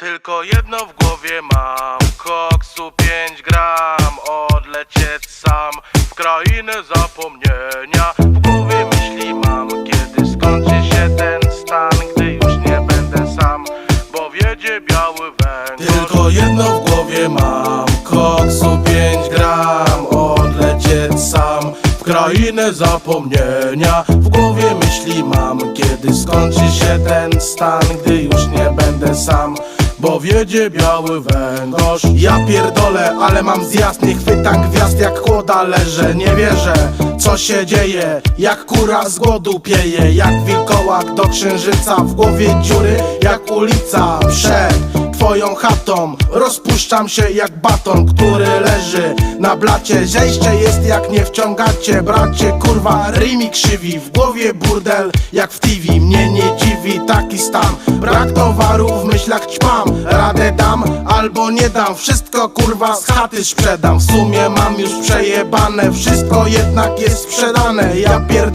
Tylko jedno w głowie mam. Koksu 5 gram Odlecieć sam. W krainę zapomnienia. W głowie myśli mam Kiedy skończy się ten stan Gdy już nie będę sam. Bo wiedzie biały węgorz Tylko jedno w głowie mam. Koksu 5 gram Odlecieć sam. W krainę zapomnienia. W głowie myśli mam Kiedy skończy się ten stan Gdy już nie będę sam bo wiedzie biały węgorz. Ja pierdolę, ale mam zjazd Nie chwytam gwiazd. Jak kłoda leżę Nie wierzę, co się dzieje. Jak kura z głodu pieje Jak wilkołak do księżyca W głowie dziury. Jak ulica Przed chatą. Rozpuszczam się jak baton, który leży na blacie. Zejście jest jak nie wciągacie, bracie Kurwa, rymi krzywi, w głowie burdel Jak w TV, mnie nie dziwi taki stan. Brak towaru, w myślach ćpam Radę dam albo nie dam. Wszystko kurwa z chaty sprzedam. W sumie mam już przejebane. Wszystko jednak jest sprzedane. Ja pierd...